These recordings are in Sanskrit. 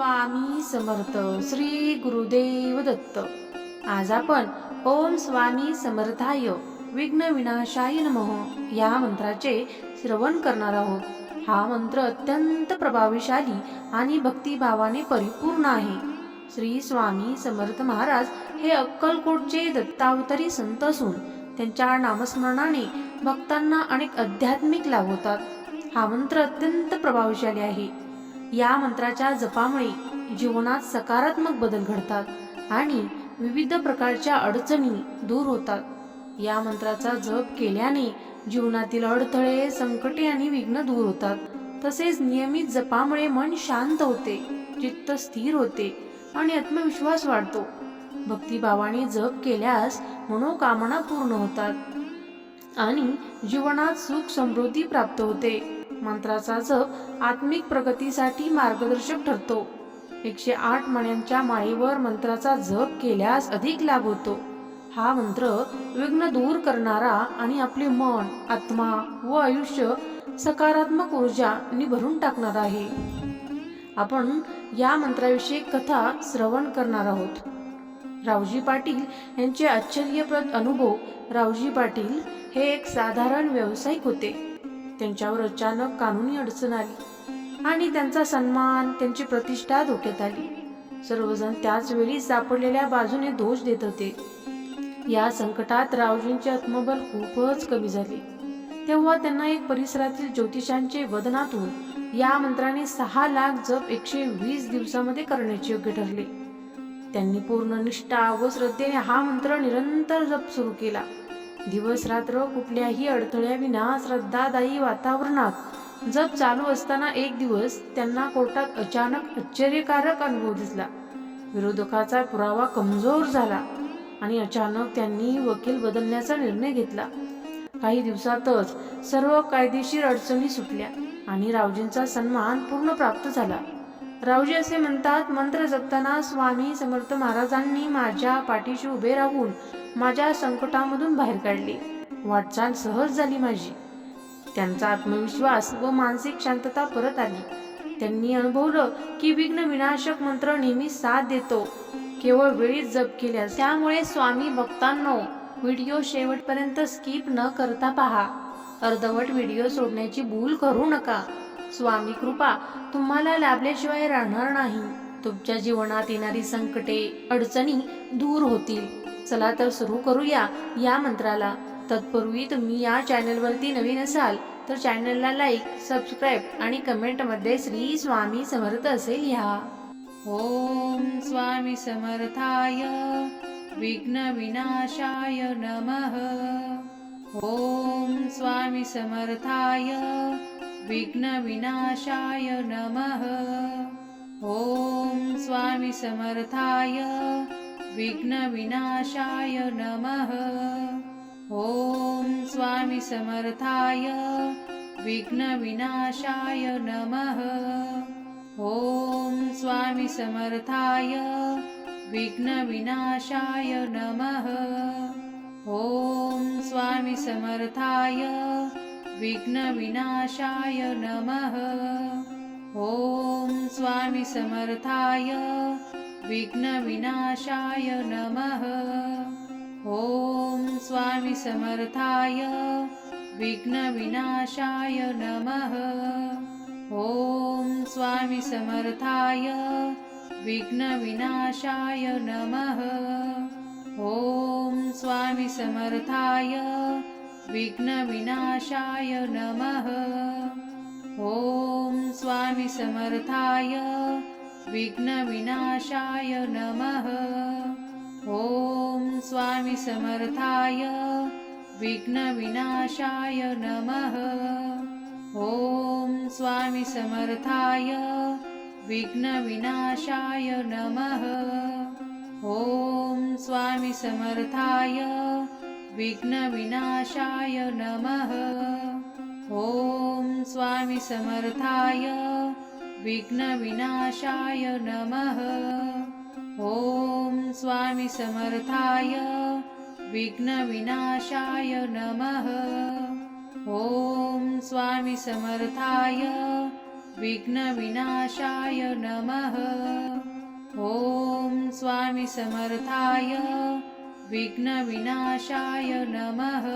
स्वामी समर्थ श्री गुरुदेव दत्त. आज आपण ओम स्वामी समर्थाय विघ्न विनाशाय नमः या मंत्राचे श्रवण करणार आहोत. हा मंत्र अत्यंत प्रभावीशाली आणि भक्तिभावाने परिपूर्ण आहे. श्री स्वामी समर्थ महाराज हे अक्कलकोटचे दत्तावतारी संत असून त्यांच्या नामस्मरणाने भक्तांना अनेक आध्यात्मिक लाभ होतात. हा मंत्र अत्यंत प्रभावशाली आहे. या मंत्राच्या जपामुळे जीवनात सकारात्मक बदल घडतात आणि विविध प्रकारच्या अडचणी दूर होतात. या मंत्राचा जप केल्याने जीवनातील अडथळे संकटे आणि विघ्न दूर होतात. तसेच नियमित जपामुळे मन शांत होते चित्त स्थिर होते आणि आत्मविश्वास वाढतो. भक्तिभावाने जप केल्यास मनोकामना पूर्ण होतात आणि जीवनात सुख समृद्धी प्राप्त होते. मंत्राचा जप आत्मिक प्रगतीसाठी मार्गदर्शक ठरतो. एकशे आठ मण्यांच्या माळीवर मंत्राचा जप केल्यास अधिक लाभ होतो. हा मंत्र विघ्न दूर करणारा आणि आपले मन आत्मा व आयुष्य सकारात्मक ऊर्जाने भरून टाकणार आहे. आपण या मंत्राविषयी कथा श्रवण करणार आहोत. रावजी पाटील यांचे आश्चर्यप्रद अनुभव रावजी पाटील हे एक साधारण व्यावसायिक होते. त्यांच्यावर अचानक कानूनी अडचण आली आणि त्यांचा सन्मान त्यांची प्रतिष्ठा धोक्यात आली. सर्वजण त्याच वेळी सापडलेल्या बाजूने दोष देत होते. या संकटात रावजींचे आत्मबल खूपच कमी झाले. तेव्हा त्यांना एक परिसरातील ज्योतिषांचे वदनातून या मंत्राने सहा लाख जप एकशे वीस दिवसामध्ये करण्याचे योग्य ठरले. त्यांनी पूर्ण निष्ठा व श्रद्धेने हा मंत्र निरंतर जप सुरू केला. दिवस रात्र कुठल्याही अडथळ्याविना श्रद्धादायी वातावरणात. जप चालू असताना एक दिवस त्यांना कोर्टात अचानक आश्चर्यकारक अनुभव दिसला. विरोधकाचा पुरावा कमजोर झाला आणि अचानक त्यांनी वकील बदलण्याचा निर्णय घेतला. काही दिवसातच सर्व कायदेशीर अडचणी सुटल्या आणि रावजींचा सन्मान पूर्ण प्राप्त झाला. रावजी असे म्हणतात मंत्र जपताना स्वामी समर्थ महाराजांनी माझ्या पाठीशी उभे राहून माझ्या संकटामधून बाहेर काढले. वाटचाल सहज झाली माझी. त्यांचा आत्मविश्वास व मानसिक शांतता परत आली. त्यांनी अनुभवलं की विघ्न विनाशक मंत्र नेहमी साथ देतो. केवळ वेळीच जप केल्यास त्यामुळे स्वामी भक्तांनो व्हिडिओ शेवटपर्यंत स्किप न करता पहा. अर्धवट व्हिडिओ सोडण्याची भूल करू नका. स्वामी कृपा तुम्हाला लाभल्याशिवाय राहणार नाही. तुमच्या जीवनात येणारी संकटे अडचणी दूर होतील. चला तर सुरू करूया या मंत्राला. तत्पूर्वी तुम्ही या चॅनलवरती नवीन असाल तर चॅनलला लाईक सबस्क्राईब आणि कमेंटमध्ये श्री स्वामी समर्थ असे लिहा. ओम स्वामी समर्थाय विघ्न विनाशाय नमः. ओम स्वामी समर्थाय विघ्नविनाशाय नमः। ॐ स्वामी समर्थाय विघ्नविनाशाय नमः। ॐ स्वामी समर्थाय विघ्नविनाशाय नमः। ॐ स्वामी समर्थाय विघ्नविनाशाय नमः। ॐ स्वामी समर्थाय विघ्नविनाशाय नमः। ॐ स्वामी समर्थाय। विघ्नविनाशाय नमः। ॐ स्वामी समर्थाय। विघ्नविनाशाय नमः। ॐ स्वामी समर्थाय। विघ्नविनाशाय नमः। ॐ स्वामी समर्थाय। विघ्नविनाशाय नमः। ॐ स्वामिसमर्थाय विघ्नविनाशाय नमः। ॐ स्वामिसमर्थाय विघ्नविनाशाय नमः। ॐ स्वामिसमर्थाय विघ्नविनाशाय नमः। ॐ स्वामिसमर्थाय विघ्नविनाशाय नमः। ॐ स्वामी समर्थाय विघ्नविनाशाय नमः। ॐ स्वामिसमर्थाय विघ्नविनाशाय नमः। ॐ स्वामिसमर्थाय विघ्नविनाशाय नमः। ॐ स्वामिसमर्थाय विघ्नविनाशाय नमः।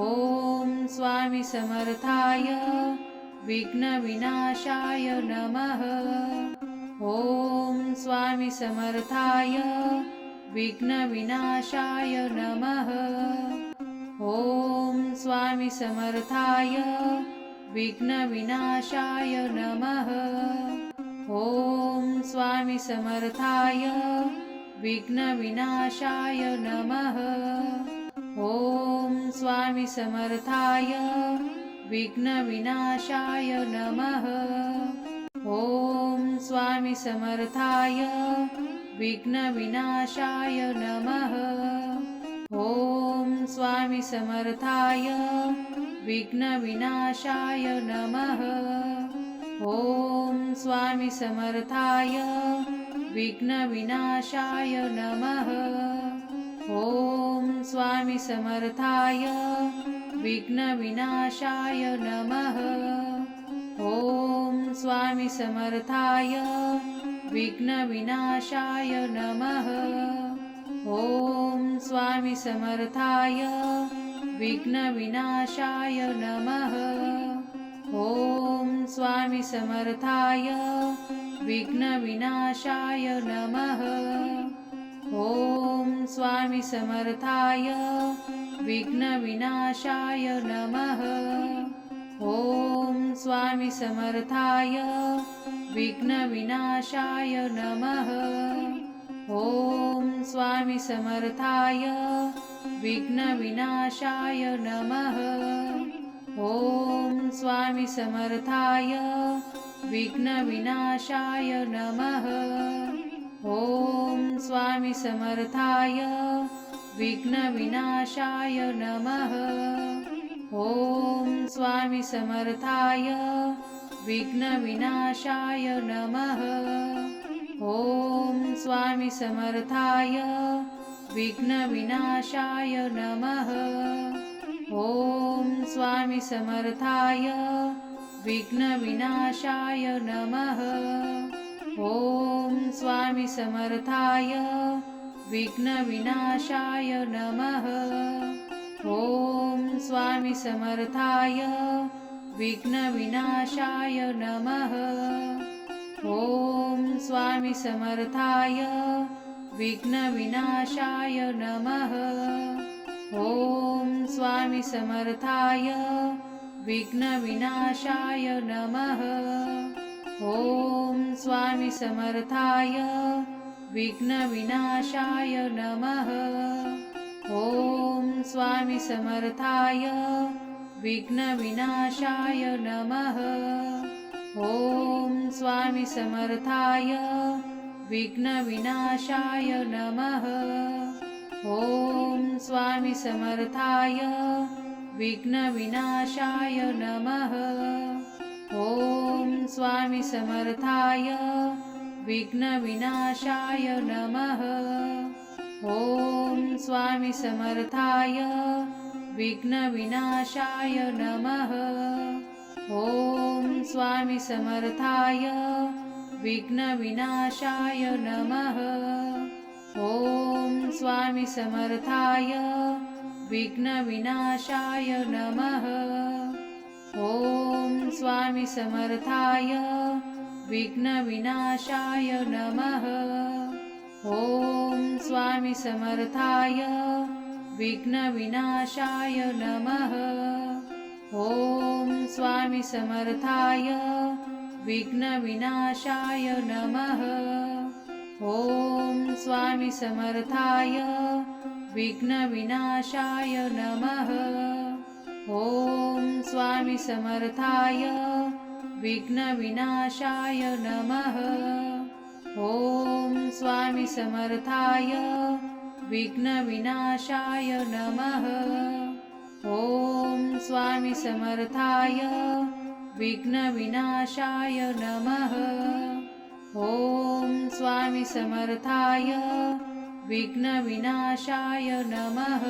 ॐ स्वामी समर्थाय। विघ्नविनाशाय नमः। ॐ स्वामी समर्थाय। विघ्नविनाशाय नमः। ॐ स्वामी समर्थाय। विघ्नविनाशाय नमः। ॐ स्वामी समर्थाय। विघ्नविनाशाय नमः। ॐ स्वामी समर्थाय विघ्नविनाशाय नमः। ॐ स्वामी समर्थाय विघ्नविनाशाय नमः। ॐ स्वामी समर्थाय विघ्नविनाशाय नमः। ॐ स्वामी समर्थाय विघ्नविनाशाय नमः। ॐ स्वामी समर्थाय विघ्नविनाशाय नमः। ॐ स्वामी समर्थाय विघ्नविनाशाय नमः। ॐ स्वामी समर्थाय विघ्नविनाशाय नमः। ॐ स्वामी समर्थाय विघ्नविनाशाय नमः। ॐ स्वामी समर्थाय विघ्नविनाशाय नमः। ॐ स्वामी समर्थाय विघ्नविनाशाय नमः। ॐ स्वामी समर्थाय विघ्नविनाशाय नमः। ॐ स्वामी समर्थाय विघ्नविनाशाय नमः। ॐ स्वामी समर्थाय विघ्नविनाशाय नमः। ॐ स्वामी समर्थाय विघ्नविनाशाय नमः। ॐ स्वामी समर्थाय विघ्नविनाशाय नमः। ॐ स्वामी समर्थाय विघ्नविनाशाय नमः। ॐ स्वामी समर्थाय विघ्नविनाशाय नमः। ॐ स्वामी समर्थाय विघ्नविनाशाय नमः। ॐ स्वामी समर्थाय विघ्नविनाशाय नमः। ॐ स्वामी समर्थाय विघ्नविनाशाय नमः। ॐ स्वामी समर्थाय विघ्नविनाशाय नमः। ॐ स्वामी समर्थाय विघ्नविनाशाय नमः। ॐ स्वामी समर्थाय विघ्नविनाशाय नमः। ॐ स्वामी समर्थाय विघ्नविनाशाय नमः। ॐ स्वामी समर्थाय विघ्नविनाशाय नमः। ॐ स्वामी समर्थाय विघ्नविनाशाय नमः। ॐ स्वामी समर्थाय विघ्नविनाशाय नमः। ॐ स्वामी समर्थाय विघ्नविनाशाय नमः। ॐ स्वामी समर्थाय विघ्नविनाशाय नमः। ॐ स्वामी समर्थाय विघ्नविनाशाय नमः। ॐ स्वामी समर्थाय विघ्नविनाशाय नमः। ॐ स्वामी समर्थाय विघ्नविनाशाय नमः। ॐ स्वामी समर्थाय विघ्नविनाशाय नमः। ॐ स्वामी समर्थाय विघ्नविनाशाय नमः। ॐ स्वामी समर्थाय विघ्नविनाशाय नमः। ॐ स्वामी समर्थाय विघ्नविनाशाय नमः।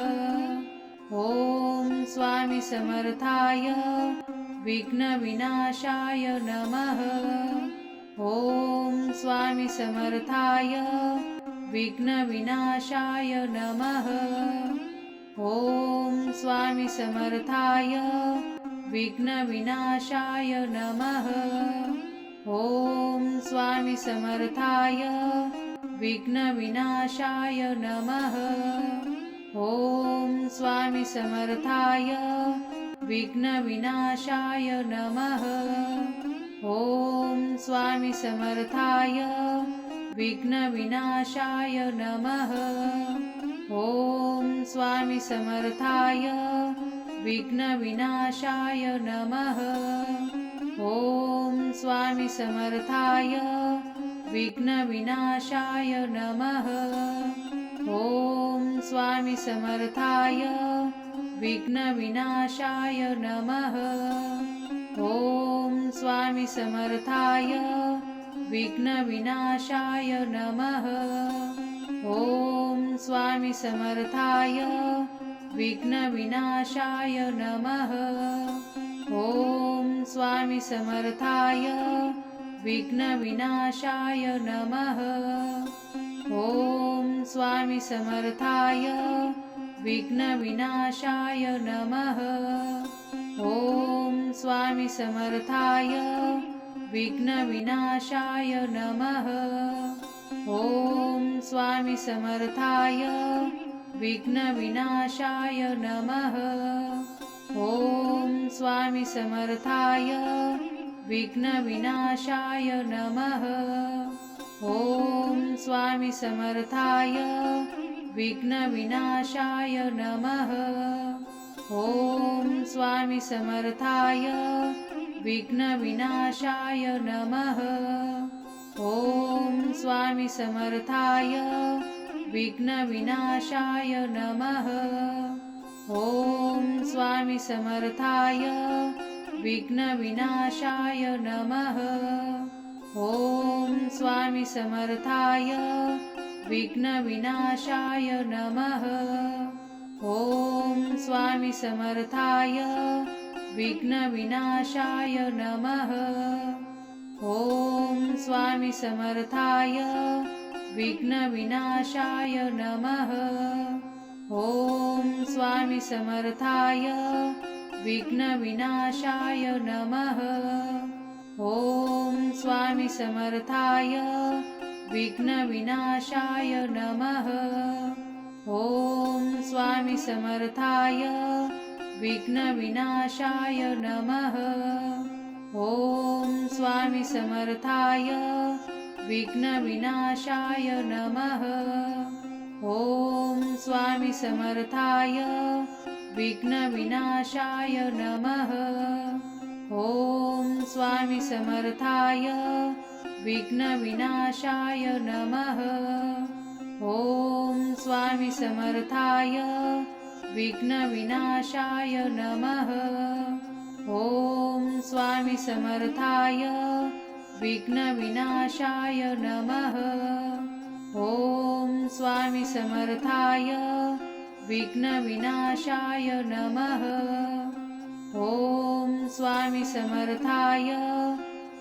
ॐ स्वामी समर्थाय विघ्नविनाशाय नमः। ॐ स्वामी समर्थाय विघ्नविनाशाय नमः। ॐ स्वामी समर्थाय विघ्नविनाशाय नमः। ॐ स्वामी समर्थाय विघ्नविनाशाय नमः। ॐ स्वामी समर्थाय विघ्नविनाशाय नमः। ॐ स्वामी समर्थाय विघ्नविनाशाय नमः। ॐ स्वामी समर्थाय विघ्नविनाशाय नमः। ॐ स्वामी समर्थाय विघ्नविनाशाय नमः। ॐ स्वामी समर्थाय। विघ्नविनाशाय नमः। ॐ स्वामी समर्थाय। विघ्नविनाशाय नमः। ॐ स्वामी समर्थाय। विघ्नविनाशाय नमः। ॐ स्वामी समर्थाय। विघ्नविनाशाय नमः। ॐ स्वामी समर्थाय विघ्नविनाशाय नमः। ॐ स्वामी समर्थाय विघ्नविनाशाय नमः। ॐ स्वामी समर्थाय विघ्नविनाशाय नमः। ॐ स्वामी समर्थाय विघ्नविनाशाय नमः। ॐ स्वामी समर्थाय विघ्नविनाशाय नमः। ॐ स्वामी समर्थाय विघ्नविनाशाय नमः। ॐ स्वामी समर्थाय विघ्नविनाशाय नमः। ॐ स्वामी समर्थाय विघ्नविनाशाय नमः। ॐ स्वामी समर्थाय विघ्नविनाशाय नमः। ॐ स्वामी समर्थाय विघ्नविनाशाय नमः। ॐ स्वामी समर्थाय विघ्नविनाशाय नमः। ॐ स्वामी समर्थाय विघ्नविनाशाय नमः। ॐ स्वामी समर्थाय विघ्नविनाशाय नमः। ॐ स्वामी समर्थाय विघ्नविनाशाय नमः। ॐ स्वामी समर्थाय विघ्नविनाशाय नमः। ॐ स्वामी समर्थाय विघ्नविनाशाय नमः। ॐ स्वामी समर्थाय। विघ्नविनाशाय नमः। ॐ स्वामी समर्थाय। विघ्नविनाशाय नमः। ॐ स्वामी समर्थाय। विघ्नविनाशाय नमः। ॐ स्वामी समर्थाय। विघ्नविनाशाय नमः। स्वामी समर्थाय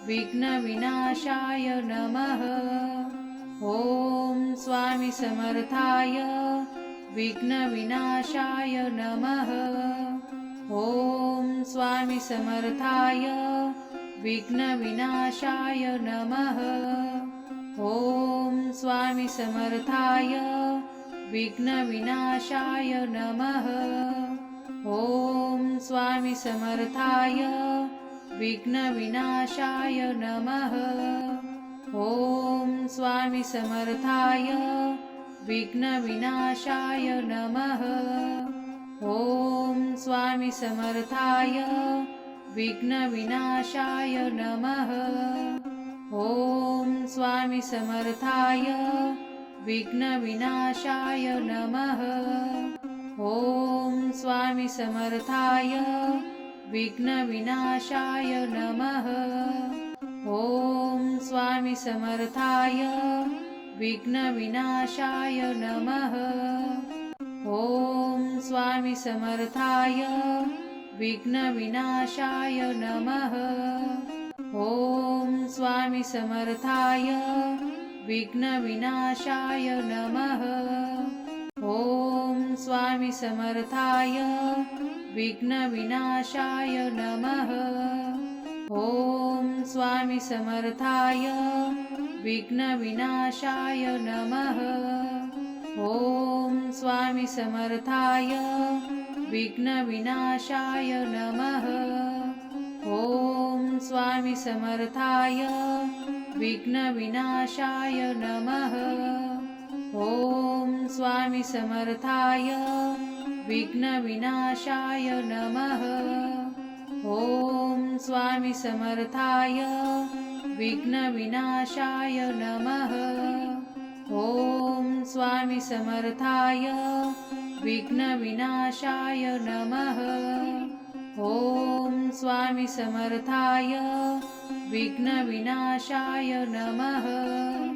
विघ्नविनाशाय नमः। ॐ स्वामी समर्थाय विघ्नविनाशाय नमः। ॐ स्वामी समर्थाय विघ्नविनाशाय नमः। ॐ स्वामी समर्थाय विघ्नविनाशाय नमः। ॐ स्वामी समर्थाय विघ्नविनाशाय नमः। ॐ स्वामी समर्थाय विघ्नविनाशाय नमः। ॐ स्वामी समर्थाय विघ्नविनाशाय नमः। ॐ स्वामी समर्थाय विघ्नविनाशाय नमः। ॐ स्वामी समर्थाय विघ्नविनाशाय नमः। ॐ स्वामी समर्थाय विघ्नविनाशाय नमः। ॐ स्वामी समर्थाय विघ्नविनाशाय नमः। ॐ स्वामी समर्थाय विघ्नविनाशाय नमः। ॐ स्वामी समर्थाय विघ्नविनाशाय नमः। ॐ स्वामी समर्थाय विघ्नविनाशाय नमः। ॐ स्वामी समर्थाय विघ्नविनाशाय नमः। ॐ स्वामी समर्थाय विघ्नविनाशाय नमः। ॐ स्वामी समर्थाय विघ्नविनाशाय नमः। ॐ स्वामी समर्थाय विघ्नविनाशाय नमः। ॐ स्वामी समर्थाय विघ्नविनाशाय नमः। ॐ स्वामी समर्थाय विघ्नविनाशाय नमः।